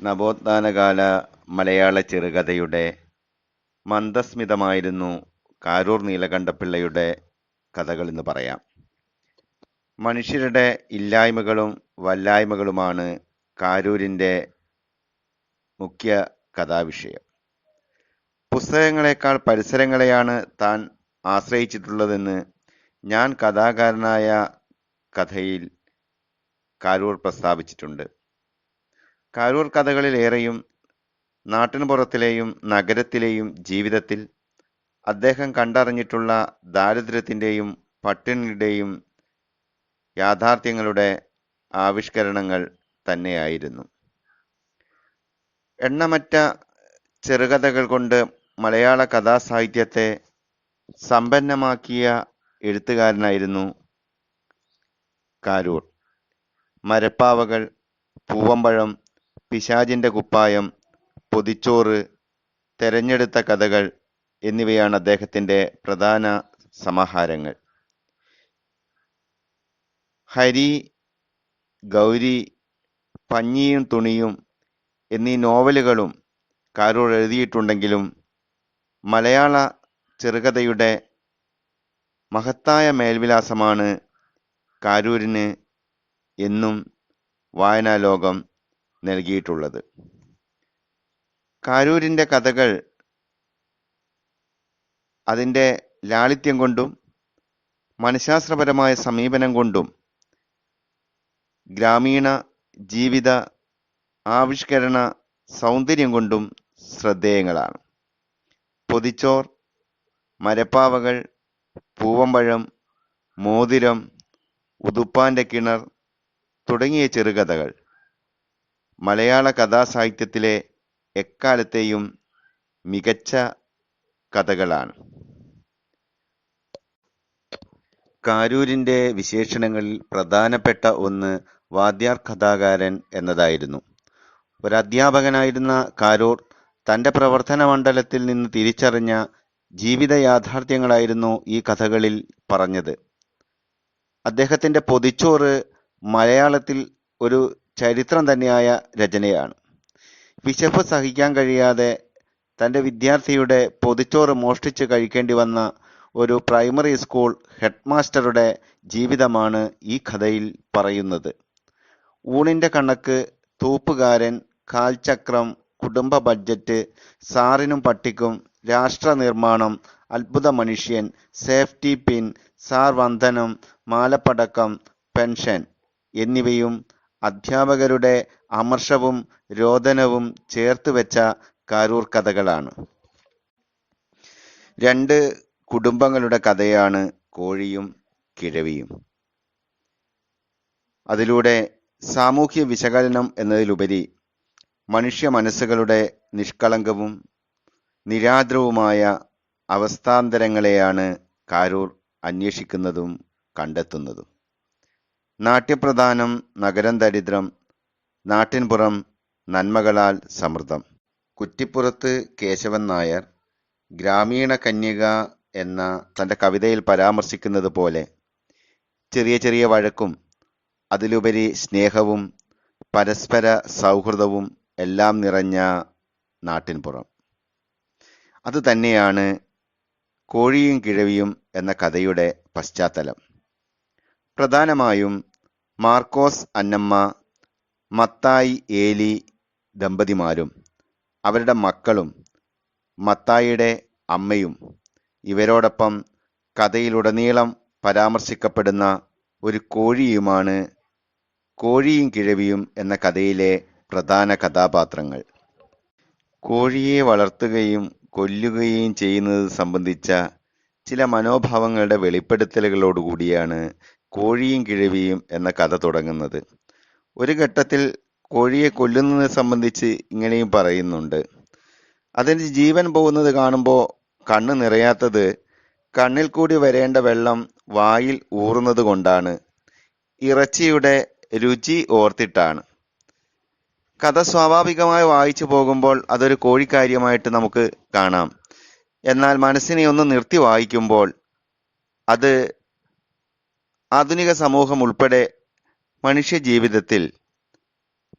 നവോത്ഥാനകാല മലയാള ചെറുകഥയുടെ മന്ദസ്മിതമായിരുന്നു കാരൂർ നീലകണ്ഠപിള്ളയുടെ കഥകളെന്ന് പറയാം. മനുഷ്യരുടെ ഇല്ലായ്മകളും വല്ലായ്മകളുമാണ് കാരൂരിന്റെ മുഖ്യ കഥാവിഷയം. പുസ്തകങ്ങളെക്കാൾ പരിസരങ്ങളെയാണ് താൻ ആശ്രയിച്ചിട്ടുള്ളതെന്ന് ഞാൻ കഥാകാരനായ കഥയിൽ കാരൂർ പ്രസ്താവിച്ചിട്ടുണ്ട്. കാരൂർ കഥകളിലേറെയും നാട്ടിൻപുറത്തിലെയും നഗരത്തിലെയും ജീവിതത്തിൽ അദ്ദേഹം കണ്ടറിഞ്ഞിട്ടുള്ള ദാരിദ്ര്യത്തിന്റെയും പട്ടിണിയുടെയും യാഥാർത്ഥ്യങ്ങളുടെ ആവിഷ്കരണങ്ങൾ തന്നെയായിരുന്നു. എണ്ണമറ്റ ചെറുകഥകൾ കൊണ്ട് മലയാള കഥാസാഹിത്യത്തെ സമ്പന്നമാക്കിയ എഴുത്തുകാരനായിരുന്നു കാരൂർ. മരപ്പാവകൾ പൂവമ്പഴം പിശാചിന്റെ കുപ്പായം പൊതിച്ചോറ് തെരഞ്ഞെടുത്ത കഥകൾ എന്നിവയാണ് അദ്ദേഹത്തിന്റെ പ്രധാന സമാഹാരങ്ങൾ. ഹരി ഗൗരി പഞ്ഞിയും തുണിയും എന്നീ നോവലുകളും കാരൂർ എഴുതിയിട്ടുണ്ടെങ്കിലും മലയാള ചെറുകഥയുടെ മഹത്തായ മേൽവിലാസമാണ് കാരൂരിന് എന്നും വായനാലോകം നൽകിയിട്ടുള്ളത്. കാരൂരിന്റെ കഥകൾ അതിന്റെ ലാളിത്യം കൊണ്ടും മനഃശാസ്ത്രപരമായ സമീപനം കൊണ്ടും ഗ്രാമീണ ജീവിത ആവിഷ്കരണ സൗന്ദര്യം കൊണ്ടും ശ്രദ്ധേയങ്ങളാണ്. പൊതിച്ചോർ മരപ്പാവകൾ പൂവമ്പഴം മോതിരം ഉതുപ്പാന്റെ കിണർ തുടങ്ങിയ ചെറുകഥകൾ. മലയാള കഥാസാഹിത്യത്തിലെ എക്കാലത്തെയും മികച്ച കഥകളാണ്. കാരൂരിന്റെ വിശേഷണങ്ങളിൽ പ്രധാനപ്പെട്ട ഒന്ന് വാദ്യാർ കഥാകാരൻ എന്നതായിരുന്നു. ഒരു അധ്യാപകനായിരുന്ന കാരൂർ തന്റെ പ്രവർത്തന മണ്ഡലത്തിൽ നിന്ന് തിരിച്ചറിഞ്ഞ ജീവിത യാഥാർത്ഥ്യങ്ങളായിരുന്നു ഈ കഥകളിൽ പറഞ്ഞത്. അദ്ദേഹത്തിന്റെ പൊതിച്ചോറ് മലയാളത്തിൽ ഒരു ചരിത്രം തന്നെയായ രചനയാണ്. വിശപ്പ് സഹിക്കാൻ കഴിയാതെ തന്റെ വിദ്യാർത്ഥിയുടെ പൊതിച്ചോറ് മോഷ്ടിച്ച് കഴിക്കേണ്ടി വന്ന ഒരു പ്രൈമറി സ്കൂൾ ഹെഡ് മാസ്റ്ററുടെ ജീവിതമാണ് ഈ കഥയിൽ പറയുന്നത്. ഊണിന്റെ കണക്ക് തൂപ്പുകാരൻ കാൽചക്രം കുടുംബ ബഡ്ജറ്റ് സാറിനും പട്ടിക്കും രാഷ്ട്ര നിർമ്മാണം അത്ഭുത മനുഷ്യൻ സേഫ്റ്റി പിൻ സാർ വന്ദനം മാലപ്പടക്കം പെൻഷൻ എന്നിവയും അധ്യാപകരുടെ അമർഷവും രോദനവും ചേർത്ത് വെച്ച കാരൂർ കഥകളാണ്. രണ്ട് കുടുംബങ്ങളുടെ കഥയാണ് കോഴിയും കിഴവിയും. അതിലൂടെ സാമൂഹ്യ വിശകലനം എന്നതിലുപരി മനുഷ്യ മനസ്സുകളുടെ നിഷ്കളങ്കവും നിരാദ്രവുമായ അവസ്ഥാന്തരങ്ങളെയാണ് കാരൂർ അന്വേഷിക്കുന്നതും കണ്ടെത്തുന്നതും. നാട്യപ്രധാനം നഗരം ദരിദ്രം നാട്ടിൻപുറം നന്മകളാൽ സമൃദ്ധം. കുറ്റിപ്പുറത്ത് കേശവൻ നായർ ഗ്രാമീണ കന്യക എന്ന തന്റെ കവിതയിൽ പരാമർശിക്കുന്നത് പോലെ ചെറിയ ചെറിയ വഴക്കും അതിലുപരി സ്നേഹവും പരസ്പര സൗഹൃദവും എല്ലാം നിറഞ്ഞ നാട്ടിൻപുറം. അത് തന്നെയാണ് കോഴിയും കിഴവിയും എന്ന കഥയുടെ പശ്ചാത്തലം. പ്രധാനമായും മാർക്കോസ് അന്നമ്മ മത്തായി ഏലി ദമ്പതിമാരും അവരുടെ മക്കളും മത്തായിയുടെ അമ്മയും ഇവരോടൊപ്പം കഥയിലുടനീളം പരാമർശിക്കപ്പെടുന്ന ഒരു കോഴിയുമാണ് കോഴിയും കിഴവിയും എന്ന കഥയിലെ പ്രധാന കഥാപാത്രങ്ങൾ. കോഴിയെ വളർത്തുകയും കൊല്ലുകയും ചെയ്യുന്നത് സംബന്ധിച്ച ചില മനോഭാവങ്ങളുടെ വെളിപ്പെടുത്തലുകളോടുകൂടിയാണ് കോഴിയും കിഴവിയും എന്ന കഥ തുടങ്ങുന്നത്. ഒരു ഘട്ടത്തിൽ കോഴിയെ കൊല്ലുന്നതിനെ സംബന്ധിച്ച് ഇങ്ങനെയും പറയുന്നുണ്ട്. അതിന് ജീവൻ പോകുന്നത് കാണുമ്പോൾ കണ്ണ് നിറയാത്തത് കണ്ണിൽ കൂടി വരേണ്ട വെള്ളം വായിൽ ഊറുന്നത് കൊണ്ടാണ്. ഇറച്ചിയുടെ രുചി ഓർത്തിട്ടാണ്. കഥ സ്വാഭാവികമായി വായിച്ചു പോകുമ്പോൾ അതൊരു കോഴിക്കാര്യമായിട്ട് നമുക്ക് കാണാം. എന്നാൽ മനസ്സിനെ ഒന്ന് നിർത്തി വായിക്കുമ്പോൾ അത് ആധുനിക സമൂഹം ഉൾപ്പെടെ മനുഷ്യ ജീവിതത്തിൽ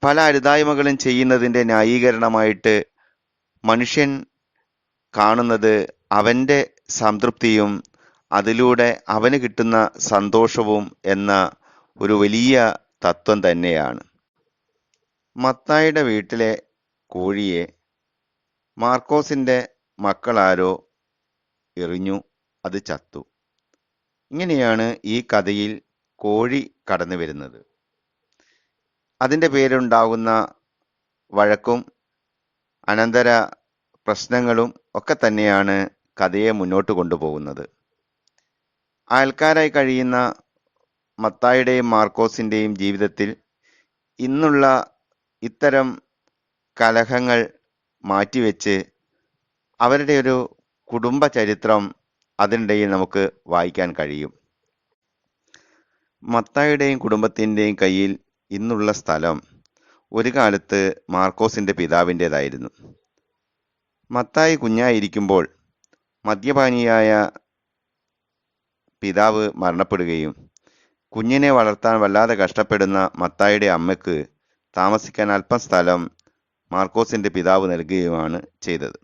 പല അരുതായ്മകളും ചെയ്യുന്നതിന്റെ ന്യായീകരണമായിട്ട് മനുഷ്യൻ കാണുന്നത് അവന്റെ സംതൃപ്തിയും അതിലൂടെ അവന് കിട്ടുന്ന സന്തോഷവും എന്ന ഒരു വലിയ തത്വം തന്നെയാണ്. മത്തായിയുടെ വീട്ടിലെ കോഴിയെ മാർക്കോസിന്റെ മക്കളാരോ എറിഞ്ഞു അത് ചത്തു. ഇങ്ങനെയാണ് ഈ കഥയിൽ കോഴി കടന്നു വരുന്നത്. അതിന്റെ പേരുണ്ടാകുന്ന വഴക്കും അനന്തര പ്രശ്നങ്ങളും ഒക്കെ തന്നെയാണ് കഥയെ മുന്നോട്ട് കൊണ്ടുപോകുന്നത്. അയൽക്കാരായി കഴിയുന്ന മത്തായുടെയും മാർക്കോസിന്റെയും ജീവിതത്തിൽ ഇന്നുള്ള ഇത്തരം കലഹങ്ങൾ മാറ്റിവെച്ച് അവരുടെ ഒരു കുടുംബ ചരിത്രം അതിനിടയിൽ നമുക്ക് വായിക്കാൻ കഴിയും. മത്തായുടെയും കുടുംബത്തിന്റെയും കയ്യിൽ ഇന്നുള്ള സ്ഥലം ഒരു കാലത്ത് മാർക്കോസിന്റെ പിതാവിന്റേതായിരുന്നു. മത്തായി കുഞ്ഞായിരിക്കുമ്പോൾ മദ്യപാനിയായ പിതാവ് മരണപ്പെടുകയും കുഞ്ഞിനെ വളർത്താൻ വല്ലാതെ കഷ്ടപ്പെടുന്ന മത്തായിയുടെ അമ്മയ്ക്ക് താമസിക്കാൻ അല്പം സ്ഥലം മാർക്കോസിന്റെ പിതാവ് നൽകുകയുമാണ് ചെയ്തത്.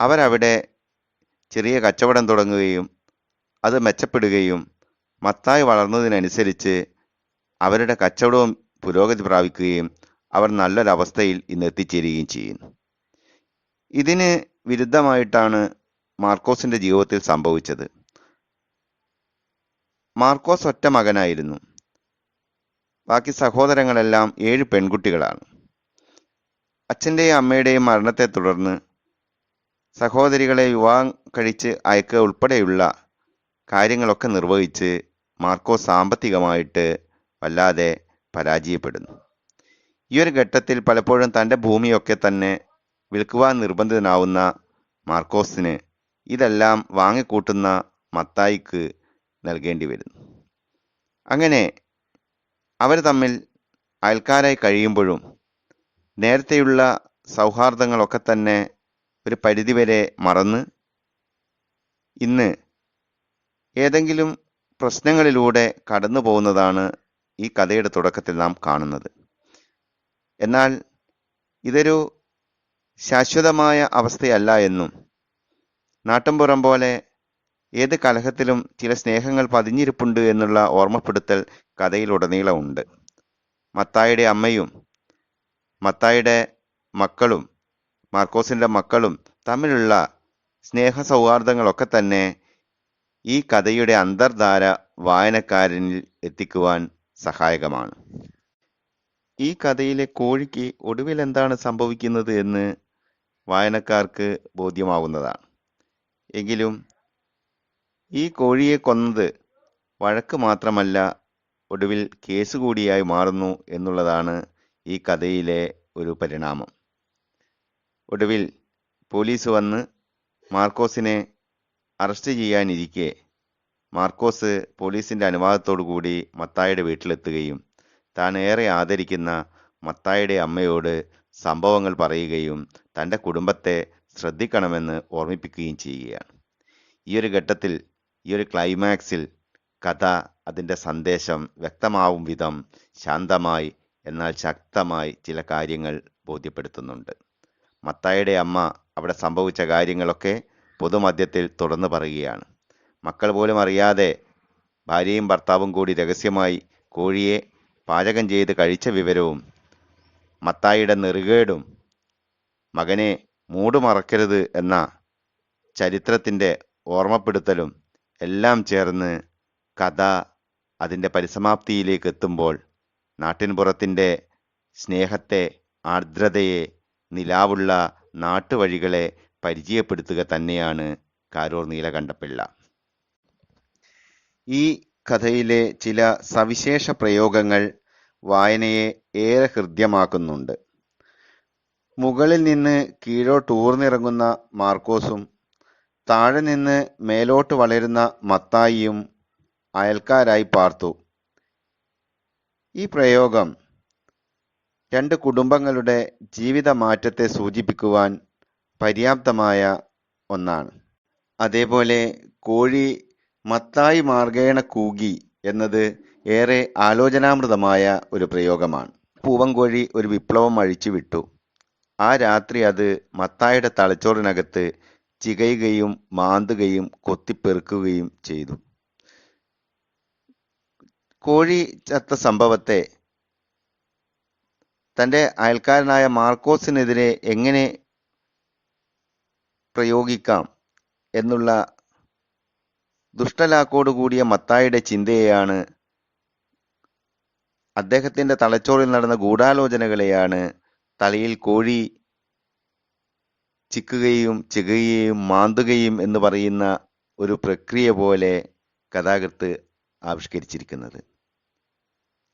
അവരവിടെ ചെറിയ കച്ചവടം തുടങ്ങുകയും അത് മെച്ചപ്പെടുകയും മത്തായി വളർന്നതിനനുസരിച്ച് അവരുടെ കച്ചവടവും പുരോഗതി പ്രാപിക്കുകയും അവർ നല്ലൊരവസ്ഥയിൽ ഇന്ന് എത്തിച്ചേരുകയും ചെയ്യുന്നു. ഇതിന് വിരുദ്ധമായിട്ടാണ് മാർക്കോസിന്റെ ജീവിതത്തിൽ സംഭവിച്ചത്. മാർക്കോസ് ഒറ്റ മകനായിരുന്നു. ബാക്കി സഹോദരങ്ങളെല്ലാം ഏഴ് പെൺകുട്ടികളാണ്. അച്ഛന്റെയും അമ്മയുടെയും മരണത്തെ തുടർന്ന് സഹോദരികളെ വിവാഹം കഴിച്ച് അയക്കുക ഉൾപ്പെടെയുള്ള കാര്യങ്ങളൊക്കെ നിർവഹിച്ച് മാർക്കോ സാമ്പത്തികമായിട്ട് വല്ലാതെ പരാജയപ്പെടുന്നു. ഈ ഒരു ഘട്ടത്തിൽ പലപ്പോഴും തന്റെ ഭൂമിയൊക്കെ തന്നെ വിൽക്കുവാൻ നിർബന്ധിതനാവുന്ന മാർക്കോസിന് ഇതെല്ലാം വാങ്ങിക്കൂട്ടുന്ന മത്തായിക്ക് നൽകേണ്ടി വരുന്നു. അങ്ങനെ അവർ തമ്മിൽ അയൽക്കാരായി കഴിയുമ്പോഴും നേരത്തെയുള്ള സൗഹാർദ്ദങ്ങളൊക്കെ തന്നെ ഒരു പരിധിവരെ മറന്ന് ഇന്ന് ഏതെങ്കിലും പ്രശ്നങ്ങളിലൂടെ കടന്നു പോകുന്നതാണ് ഈ കഥയുടെ തുടക്കത്തിൽ നാം കാണുന്നത്. എന്നാൽ ഇതൊരു ശാശ്വതമായ അവസ്ഥയല്ല എന്നും നാട്ടുംപുറം പോലെ ഏത് കലഹത്തിലും ചില സ്നേഹങ്ങൾ പതിഞ്ഞിരിപ്പുണ്ട് എന്നുള്ള ഓർമ്മപ്പെടുത്തൽ കഥയിലുടനീളമുണ്ട്. മത്തായിയുടെ അമ്മയും മത്തായിയുടെ മക്കളും മാർക്കോസിന്റെ മക്കളും തമ്മിലുള്ള സ്നേഹ സൗഹാർദ്ദങ്ങളൊക്കെ തന്നെ ഈ കഥയുടെ അന്തർധാര വായനക്കാരനിൽ എത്തിക്കുവാൻ സഹായകമാണ്. ഈ കഥയിലെ കോഴിക്ക് ഒടുവിൽ എന്താണ് സംഭവിക്കുന്നത് എന്ന് വായനക്കാർക്ക് ബോധ്യമാവുന്നതാണ്. എങ്കിലും ഈ കോഴിയെ കൊന്നത് വഴക്ക് മാത്രമല്ല ഒടുവിൽ കേസ് കൂടിയായി മാറുന്നു എന്നുള്ളതാണ് ഈ കഥയിലെ ഒരു പരിണാമം. ഒടുവിൽ പോലീസ് വന്ന് മാർക്കോസിനെ അറസ്റ്റ് ചെയ്യാനിരിക്കെ. മാർക്കോസ് പോലീസിന്റെ അനുവാദത്തോടു കൂടി മത്തായുടെ വീട്ടിലെത്തുകയും താൻ ഏറെ ആദരിക്കുന്ന മത്തായുടെ അമ്മയോട് സംഭവങ്ങൾ പറയുകയും തന്റെ കുടുംബത്തെ ശ്രദ്ധിക്കണമെന്ന് ഓർമ്മിപ്പിക്കുകയും ചെയ്യുകയാണ്. ഈ ഒരു ഘട്ടത്തിൽ ഈ ഒരു ക്ലൈമാക്സിൽ കഥ അതിന്റെ സന്ദേശം വ്യക്തമാവും വിധം ശാന്തമായി എന്നാൽ ശക്തമായി ചില കാര്യങ്ങൾ ബോധ്യപ്പെടുത്തുന്നുണ്ട്. മത്തായുടെ അമ്മ അവിടെ സംഭവിച്ച കാര്യങ്ങളൊക്കെ പൊതുമധ്യത്തിൽ തുറന്നു പറയുകയാണ്. മക്കൾ പോലും അറിയാതെ ഭാര്യയും ഭർത്താവും കൂടി രഹസ്യമായി കോഴിയെ പാചകം ചെയ്ത് കഴിച്ച വിവരവും മത്തായിയുടെ നെറുകേടും മകനെ മൂടുമറക്കരുത് എന്ന ചരിത്രത്തിന്റെ ഓർമ്മപ്പെടുത്തലും എല്ലാം ചേർന്ന് കഥ അതിന്റെ പരിസമാപ്തിയിലേക്ക് എത്തുമ്പോൾ നാട്ടിൻപുറത്തിന്റെ സ്നേഹത്തെ ആർദ്രതയെ നിലാവുള്ള നാട്ടുവഴികളെ പരിചയപ്പെടുത്തുക തന്നെയാണ് കാരൂർ നീലകണ്ഠപിള്ള. ഈ കഥയിലെ ചില സവിശേഷ പ്രയോഗങ്ങൾ വായനയെ ഏറെ ഹൃദ്യമാക്കുന്നുണ്ട്. മുകളിൽ നിന്ന് കീഴോ ടൂർന്നിറങ്ങുന്ന മാർക്കോസും താഴെ നിന്ന് മേലോട്ട് വളരുന്ന മത്തായിയും അയൽക്കാരായി പാർത്തു. ഈ പ്രയോഗം രണ്ട് കുടുംബങ്ങളുടെ ജീവിത മാറ്റത്തെ സൂചിപ്പിക്കുവാൻ പര്യാപ്തമായ ഒന്നാണ്. അതേപോലെ കോഴി മത്തായി മാർഗേണ കൂകി എന്നത് ഏറെ ആലോചനാമൃതമായ ഒരു പ്രയോഗമാണ്. പൂവൻകോഴി ഒരു വിപ്ലവം അഴിച്ചുവിട്ടു. ആ രാത്രി അത് മത്തായുടെ തലച്ചോറിനകത്ത് ചികയുകയും മാന്തുകയും കൊത്തിപ്പെറുക്കുകയും ചെയ്തു. കോഴി ചത്ത സംഭവത്തെ തന്റെ അയൽക്കാരനായ മാർക്കോസിനെതിരെ എങ്ങനെ പ്രയോഗിക്കാം എന്നുള്ള ദുഷ്ടലാക്കോട് കൂടിയ മത്തായിയുടെ ചിന്തയെയാണ് അദ്ദേഹത്തിന്റെ തലച്ചോറിൽ നടന്ന ഗൂഢാലോചനകളെയാണ് തലയിൽ കോഴി ചിക്കുകയും ചികയുകയും മാന്തുകയും എന്ന് പറയുന്ന ഒരു പ്രക്രിയ പോലെ കഥാകൃത്ത് ആവിഷ്കരിച്ചിരിക്കുന്നത്.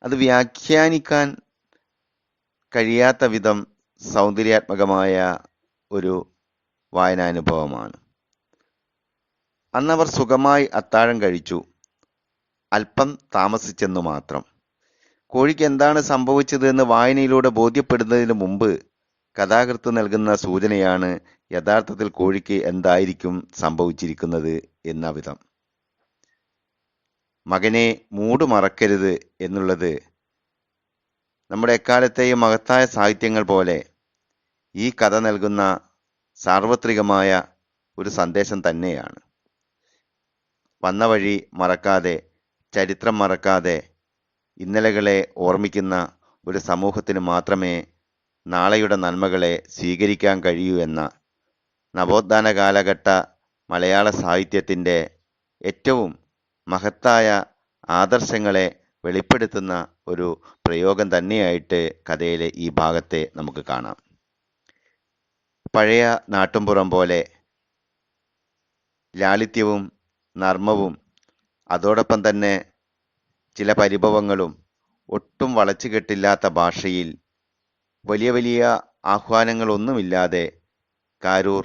അത് വ്യാഖ്യാനിക്കാൻ കഴിയാത്ത വിധം സൗന്ദര്യാത്മകമായ ഒരു വായനാനുഭവമാണ്. അന്നവർ സുഖമായി അത്താഴം കഴിച്ചു. അല്പം താമസിച്ചെന്നു മാത്രം. കോഴിക്ക് എന്താണ് സംഭവിച്ചത് എന്ന് വായനയിലൂടെ ബോധ്യപ്പെടുന്നതിന് മുമ്പ് കഥാകൃത്ത് നൽകുന്ന സൂചനയാണ് യഥാർത്ഥത്തിൽ കോഴിക്ക് എന്തായിരിക്കും സംഭവിച്ചിരിക്കുന്നത് എന്ന വിധം മകനെ മൂടുമറക്കരുത് എന്നുള്ളത് നമ്മുടെ എക്കാലത്തെയും മഹത്തായ സാഹിത്യങ്ങൾ പോലെ ഈ കഥ നൽകുന്ന സാർവത്രികമായ ഒരു സന്ദേശം തന്നെയാണ്. വന്ന വഴി മറക്കാതെ ചരിത്രം മറക്കാതെ ഇന്നലകളെ ഓർമ്മിക്കുന്ന ഒരു സമൂഹത്തിന് മാത്രമേ നാളെയുടെ നന്മകളെ സ്വീകരിക്കാൻ കഴിയൂ എന്ന നവോത്ഥാന കാലഘട്ട മലയാള സാഹിത്യത്തിന്റെ ഏറ്റവും മഹത്തായ ആദർശങ്ങളെ വെളിപ്പെടുത്തുന്ന ഒരു പ്രയോഗം തന്നെയായിട്ട് കഥയിലെ ഈ ഭാഗത്തെ നമുക്ക് കാണാം. പഴയ നാട്ടുംപുറം പോലെ ലാളിത്യവും നർമ്മവും അതോടൊപ്പം തന്നെ ചില പരിഭവങ്ങളും ഒട്ടും വളച്ചുകെട്ടില്ലാത്ത ഭാഷയിൽ വലിയ വലിയ ആഹ്വാനങ്ങളൊന്നുമില്ലാതെ കാരൂർ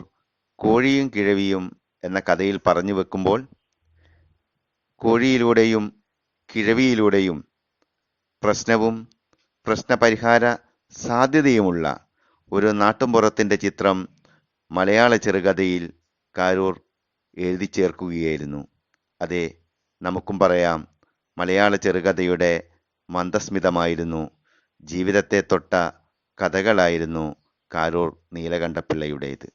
കോഴിയും കിഴവിയും എന്ന കഥയിൽ പറഞ്ഞു വെക്കുമ്പോൾ കോഴിയിലൂടെയും കിഴവിയിലൂടെയും പ്രശ്നവും പ്രശ്നപരിഹാര സാധ്യതയുമുള്ള ഒരു നാട്ടുംപുറത്തിന്റെ ചിത്രം മലയാള ചെറുകഥയിൽ കാരൂർ എഴുതി ചേർക്കുകയായിരുന്നു. അതെ നമുക്കും പറയാം മലയാള ചെറുകഥയുടെ മന്ദസ്മിതമായിരുന്നു ജീവിതത്തെ തൊട്ട കഥകളായിരുന്നു കാരൂർ നീലകണ്ഠപിള്ളയുടേത്